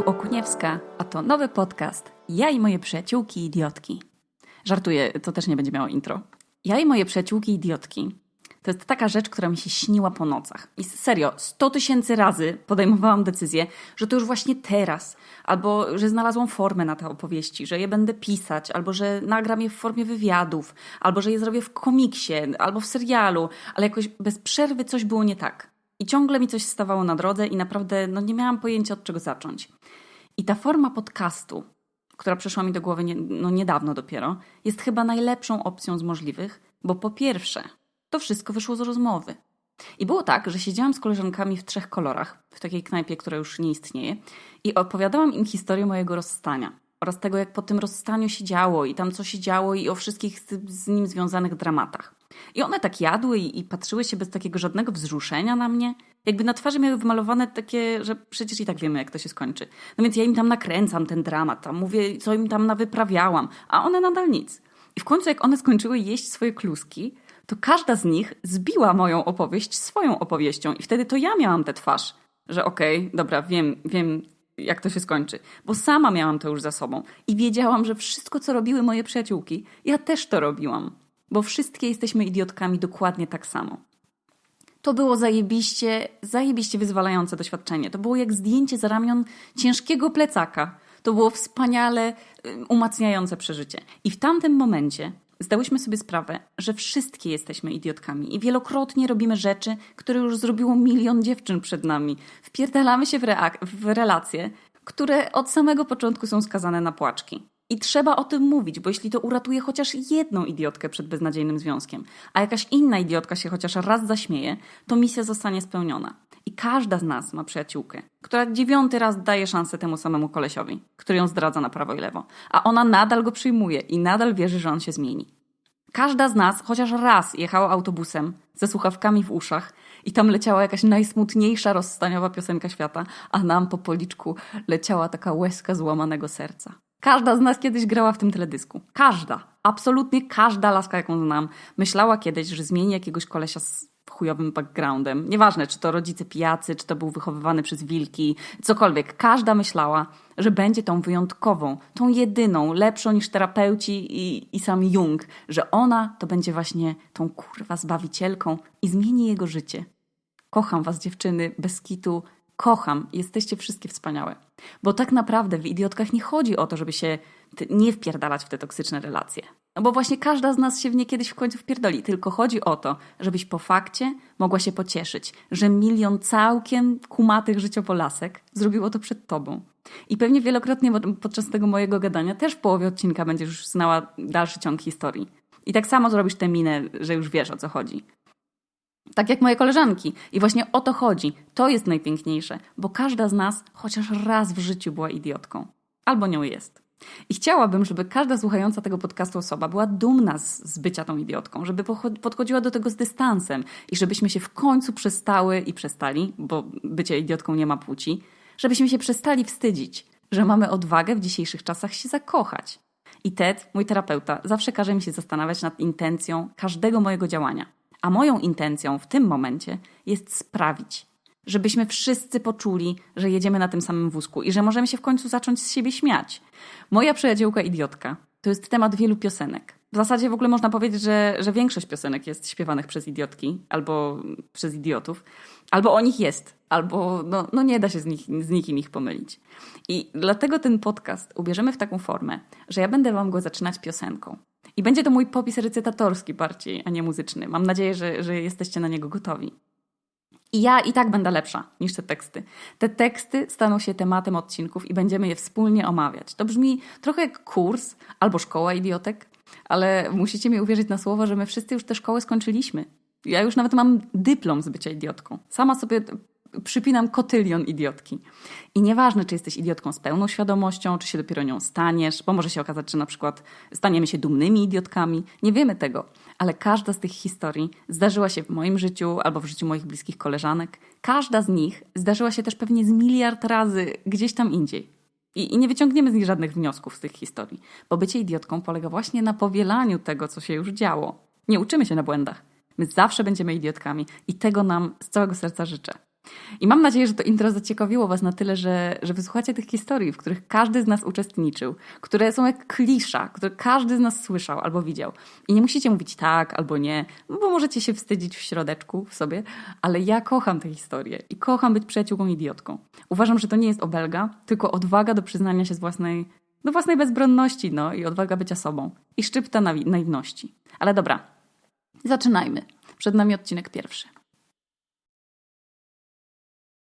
tu Okuniewska, a to nowy podcast Ja i moje przyjaciółki idiotki. Żartuję, to też nie będzie miało intro. Ja i moje przyjaciółki idiotki to jest taka rzecz, która mi się śniła po nocach. I serio, sto tysięcy razy podejmowałam decyzję, że to już właśnie teraz, albo że znalazłam formę na te opowieści, że je będę pisać, albo że nagram je w formie wywiadów, albo że je zrobię w komiksie, albo w serialu, ale jakoś bez przerwy coś było nie tak. I ciągle mi coś stawało na drodze i naprawdę no, nie miałam pojęcia od czego zacząć. I ta forma podcastu, która przyszła mi do głowy nie, no, niedawno dopiero, jest chyba najlepszą opcją z możliwych, bo po pierwsze, to wszystko wyszło z rozmowy. I było tak, że siedziałam z koleżankami w trzech kolorach, w takiej knajpie, która już nie istnieje, i opowiadałam im historię mojego rozstania oraz tego, jak po tym rozstaniu się działo i tam co się działo i o wszystkich z, z nim związanych dramatach. I one tak jadły i, i patrzyły się bez takiego żadnego wzruszenia na mnie. Jakby na twarzy miały wymalowane takie, że przecież i tak wiemy, jak to się skończy. No więc ja im tam nakręcam ten dramat, tam mówię, co im tam nawyprawiałam, a one nadal nic. I w końcu, jak one skończyły jeść swoje kluski, to każda z nich zbiła moją opowieść swoją opowieścią. I wtedy to ja miałam tę twarz, że okej, okay, dobra, wiem, wiem, jak to się skończy. Bo sama miałam to już za sobą i wiedziałam, że wszystko, co robiły moje przyjaciółki, ja też to robiłam. Bo wszystkie jesteśmy idiotkami dokładnie tak samo. To było zajebiście, zajebiście wyzwalające doświadczenie. To było jak zdjęcie za ramion ciężkiego plecaka. To było wspaniale umacniające przeżycie. I w tamtym momencie zdałyśmy sobie sprawę, że wszystkie jesteśmy idiotkami i wielokrotnie robimy rzeczy, które już zrobiło milion dziewczyn przed nami. Wpierdalamy się w, w relacje, które od samego początku są skazane na płaczki. I trzeba o tym mówić, bo jeśli to uratuje chociaż jedną idiotkę przed beznadziejnym związkiem, a jakaś inna idiotka się chociaż raz zaśmieje, to misja zostanie spełniona. I każda z nas ma przyjaciółkę, która dziewiąty raz daje szansę temu samemu kolesiowi, który ją zdradza na prawo i lewo, a ona nadal go przyjmuje i nadal wierzy, że on się zmieni. Każda z nas chociaż raz jechała autobusem ze słuchawkami w uszach i tam leciała jakaś najsmutniejsza rozstaniowa piosenka świata, a nam po policzku leciała taka łezka złamanego serca. Każda z nas kiedyś grała w tym teledysku. Każda. Absolutnie każda laska, jaką znam, myślała kiedyś, że zmieni jakiegoś kolesia z chujowym backgroundem. Nieważne, czy to rodzice pijacy, czy to był wychowywany przez wilki, cokolwiek. Każda myślała, że będzie tą wyjątkową, tą jedyną, lepszą niż terapeuci i, i sam Jung, że ona to będzie właśnie tą kurwa zbawicielką i zmieni jego życie. Kocham was dziewczyny, bez kitu, kocham, jesteście wszystkie wspaniałe. Bo tak naprawdę w idiotkach nie chodzi o to, żeby się nie wpierdalać w te toksyczne relacje. No bo właśnie każda z nas się w nie kiedyś w końcu wpierdoli. Tylko chodzi o to, żebyś po fakcie mogła się pocieszyć, że milion całkiem kumatych życiopolasek zrobiło to przed tobą. I pewnie wielokrotnie podczas tego mojego gadania też w połowie odcinka będziesz już znała dalszy ciąg historii. I tak samo zrobisz tę minę, że już wiesz o co chodzi. Tak jak moje koleżanki. I właśnie o to chodzi. To jest najpiękniejsze, bo każda z nas chociaż raz w życiu była idiotką. Albo nią jest. I chciałabym, żeby każda słuchająca tego podcastu osoba była dumna z, z bycia tą idiotką, żeby podchodziła do tego z dystansem i żebyśmy się w końcu przestały i przestali, bo bycie idiotką nie ma płci, żebyśmy się przestali wstydzić, że mamy odwagę w dzisiejszych czasach się zakochać. I Ted, mój terapeuta, zawsze każe mi się zastanawiać nad intencją każdego mojego działania. A moją intencją w tym momencie jest sprawić, żebyśmy wszyscy poczuli, że jedziemy na tym samym wózku i że możemy się w końcu zacząć z siebie śmiać. Moja przyjaciółka idiotka to jest temat wielu piosenek. W zasadzie w ogóle można powiedzieć, że, że większość piosenek jest śpiewanych przez idiotki albo przez idiotów, albo o nich jest, albo no, no nie da się z, nich, z nikim ich pomylić. I dlatego ten podcast ubierzemy w taką formę, że ja będę wam go zaczynać piosenką. I będzie to mój popis recytatorski bardziej, a nie muzyczny. Mam nadzieję, że, że jesteście na niego gotowi. I ja i tak będę lepsza niż te teksty. Te teksty staną się tematem odcinków i będziemy je wspólnie omawiać. To brzmi trochę jak kurs albo szkoła idiotek, ale musicie mi uwierzyć na słowo, że my wszyscy już tę szkołę skończyliśmy. Ja już nawet mam dyplom z bycia idiotką. Sama sobie przypinam kotylion idiotki. I nieważne, czy jesteś idiotką z pełną świadomością, czy się dopiero nią staniesz, bo może się okazać, że na przykład staniemy się dumnymi idiotkami. Nie wiemy tego, ale każda z tych historii zdarzyła się w moim życiu albo w życiu moich bliskich koleżanek. Każda z nich zdarzyła się też pewnie z miliard razy gdzieś tam indziej. I, I, nie wyciągniemy z nich żadnych wniosków z tych historii, bo bycie idiotką polega właśnie na powielaniu tego, co się już działo. Nie uczymy się na błędach. My zawsze będziemy idiotkami i tego nam z całego serca życzę. I mam nadzieję, że to intro zaciekawiło Was na tyle, że, że wysłuchacie tych historii, w których każdy z nas uczestniczył, które są jak klisza, które każdy z nas słyszał albo widział. I nie musicie mówić tak albo nie, no bo możecie się wstydzić w środeczku w sobie, ale ja kocham te historie i kocham być przyjaciółką idiotką. Uważam, że to nie jest obelga, tylko odwaga do przyznania się z własnej, do własnej bezbronności, no i odwaga bycia sobą. I szczypta naiwności. Ale dobra, zaczynajmy. Przed nami odcinek pierwszy.